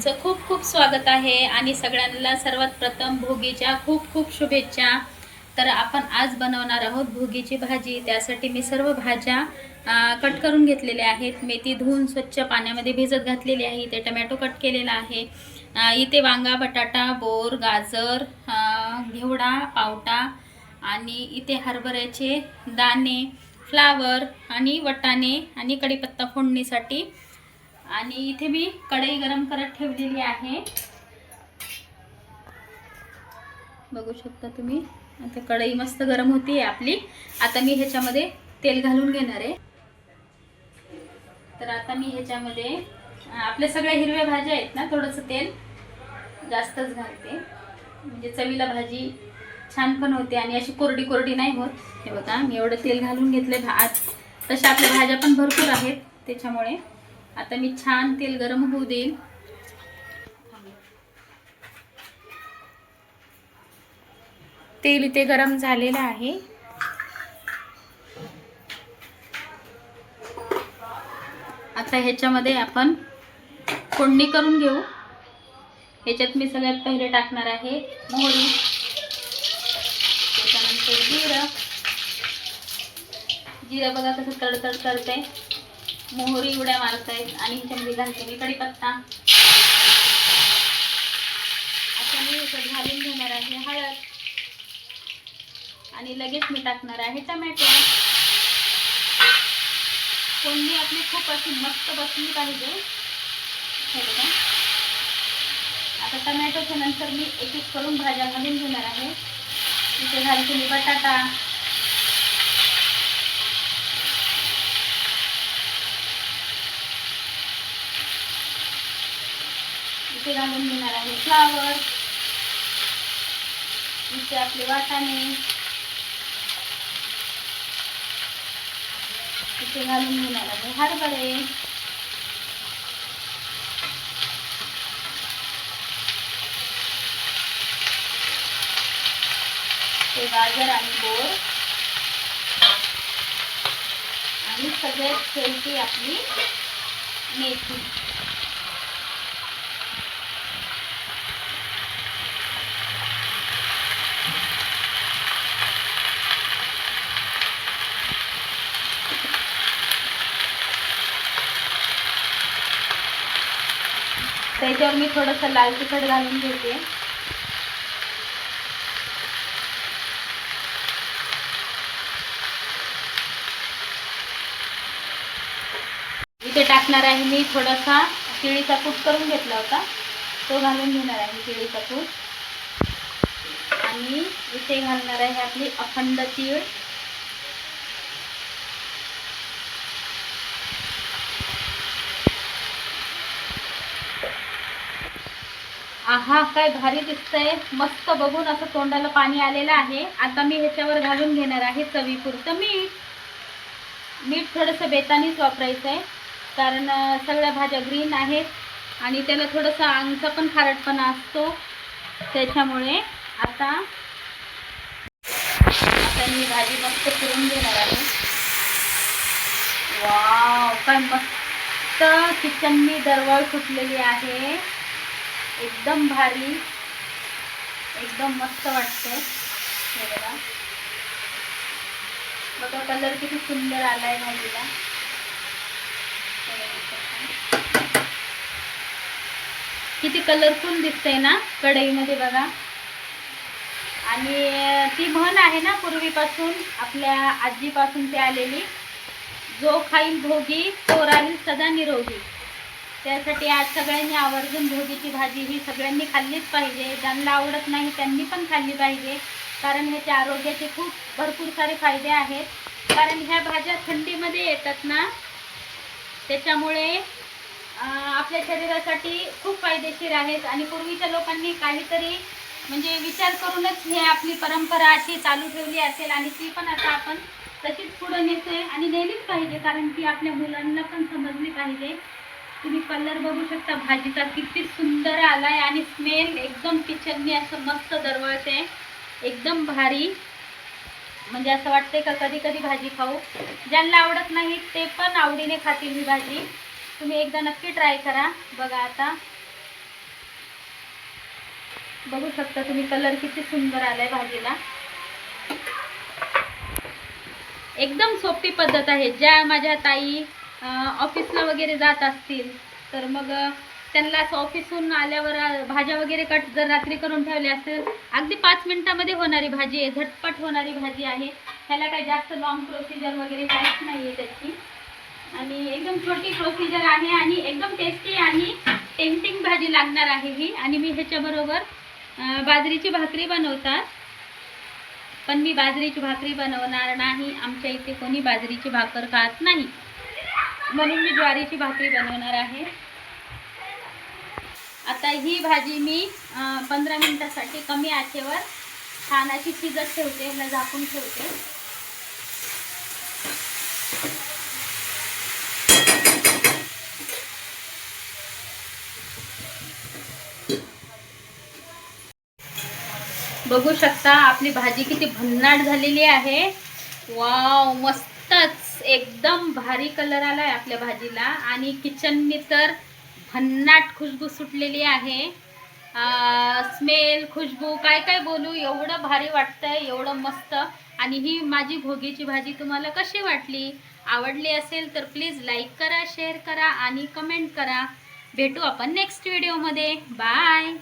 तुमचं खूप खूप स्वागत आहे आणि सगळ्यांना सर्वात प्रथम भोगीच्या खूप खूप शुभेच्छा. तर आपण आज बनवणार आहोत भोगीची भाजी. त्यासाठी मी सर्व भाज्या कट करून घेतलेल्या आहेत. मेथी धुवून स्वच्छ पाण्यामध्ये भिजत घातलेली आहे. इथे टमॅटो कट केलेला आहे. इथे वांगा बटाटा बोर गाजर घेवडा पावटा आणि इथे हरभऱ्याचे दाणे फ्लावर आणि वटाणे आणि कढीपत्ता फोडणीसाठी आणि इथे मी कढई गरम करत ठेवलेली आहे. बघू शकता तुम्ही. आता कढई मस्त गरम होती आहे आपली. आता मी ह्याच्यामध्ये तेल घालून घेणार आहे. तर आता मी ह्याच्यामध्ये आपल्या सगळ्या हिरव्या भाज्या आहेत ना थोडंसं तेल जास्तच घालते. म्हणजे चवीला भाजी छान पण होते आणि अशी कोरडी कोरडी नाही होत. हे बघा मी एवढं तेल घालून घेतले भात. तशा आपल्या भाज्या पण भरपूर आहेत त्याच्यामुळे. आता मी छान तेल गरम होऊ देईल तेल इथे गरम झालेलं आहे. आता ह्याच्यामध्ये आपण फोडणी करून घेऊ. ह्याच्यात मी सगळ्यात पहिले टाकणार आहे मोहरी. त्याच्यानंतर जिरं. जिरं बघा कसं तडतड करते मोहरी उड्या मारतायत आणि ह्याच्यामध्ये घालते मी कडीपत्ता आता मी ह्याच्यात घालून घेणार आहे हळद. आणि लगेच मी टाकणार आहे टमॅटो. कोंडी आपली खूप अशी मस्त बसली पाहिजे. हे बघा. आता टमॅटोच्या नंतर मी एक एक करून भाज्या घालून घेणार आहे. इथे घालते मी बटाटा. इथे घालून घेणार आहे फ्लावर इथे आपले वाटाणे. इथे घालून घेणार आहे हरभरे. ते गाजर आणि बोर आणि सगळ्यात शेवटी आपली मेथी. त्याच्यावर मी थोडंसं लाल तिखट घालून घेते. इथे टाकणार आहे मी थोडासा केळीचा कूट करून घेतला होता. तो घालून घेणार आहे केळीचा कूट. आणि इथे घालणार आहे आपली अखंड तीळ. आहा काय भारी दिसतंय. मस्त बघून असं तोंडाला पाणी आलेलं आहे. आता मी ह्याच्यावर घालून घेणार आहे चवीपुरतं मीठ. मीठ थोडंसं बेतानीच वापरायचं आहे कारण सगळ्या भाज्या ग्रीन आहेत आणि त्याला थोडंसं अंगचा पण खारटपणा असतो. त्याच्यामुळे आता आता मी भाजी मस्त फिरून घेणार आहे. वाव काय मस्त किचननी दरवळ फुटलेली आहे. एकदम भारी एकदम मस्त वाटतं हे बघा. बघा कलर किती सुंदर आलाय भाजीला. किती कलरफुल दिसतंय ना कढईमध्ये बघा. आणि ती म्हण आहे ना पूर्वीपासून आपल्या आजीपासून ते आलेली जो खाईल भोगी तो राहील सदा निरोगी. त्यासाठी आज सगळ्यांनी आवर्जून भोगीची भाजी ही सगळ्यांनी खाल्लीच पाहिजे. ज्यांना आवडत नाही त्यांनी पण खाल्ली पाहिजे. कारण ह्याच्या आरोग्याचे खूप भरपूर सारे फायदे आहेत. कारण ह्या भाज्या थंडीमध्ये येतात ना त्याच्यामुळे आपल्या शरीरासाठी खूप फायदेशीर आहेत. आणि पूर्वीच्या लोकांनी काहीतरी म्हणजे विचार करूनच हे आपली परंपरा अशी चालू ठेवली असेल आणि ती पण आता आपण तशीच पुढं नेतोय. आणि नेलीच पाहिजे कारण ती आपल्या मुलांना पण समजली पाहिजे. तुम्ही कलर बघू शकता भाजीचा किती सुंदर आलाय आणि स्मेल एकदम किचननी असं मस्त दरवळते. एकदम भारी. म्हणजे असं वाटते का कधी कधी भाजी खाऊ. ज्यांना आवडत नाही ते पण आवडीने खातील ही भाजी. तुम्ही एकदा नक्की ट्राय करा. बघा आता. बघू शकता तुम्ही कलर किती सुंदर आलाय भाजीला. एकदम सोपी पद्धत आहे. ज्या माझ्या ताई ऑफिसला वगैरे जात असतील तर मग त्यांना असं ऑफिसहून आल्यावर भाज्या वगैरे कट जर रात्री करून ठेवल्या असतील अगदी पाच मिनटामध्ये होणारी भाजी आहे झटपट होणारी भाजी आहे. ह्याला काही जास्त लॉंग प्रोसिजर वगैरे काहीच नाही आहे त्याची. आणि एकदम छोटी प्रोसिजर आहे आणि एकदम टेस्टी आणि टेम्पटिंग भाजी लागणार आहे ही. आणि मी ह्याच्याबरोबर बाजरीची भाकरी बनवतात. पण मी बाजरीची भाकरी बनवणार नाही. आमच्या इथे कोणी बाजरीची भाकर खात नाही. म्हणून मी ज्वारीची भाकरी बनवणार आहे. आता ही भाजी मी पंधरा मिनटासाठी कमी आचेवर छान अशी शिजत ठेवते याला झाकून ठेवते. बघू शकता आपली भाजी किती भन्नाट झालेली आहे. वाव मस्त. एकदम भारी कलर आला आहे आपल्या भाजीला. आणि किचननी तर भन्नाट खुशबू सुटलेली आहे. स्मेल खुशबू काय काय बोलू एवढं भारी वाटतंय एवढं मस्त. आणि ही माझी भोगीची भाजी तुम्हाला कशी वाटली? आवडली असेल तर प्लीज लाईक करा शेअर करा आणि कमेंट करा. भेटू आपण नेक्स्ट व्हिडिओमध्ये बाय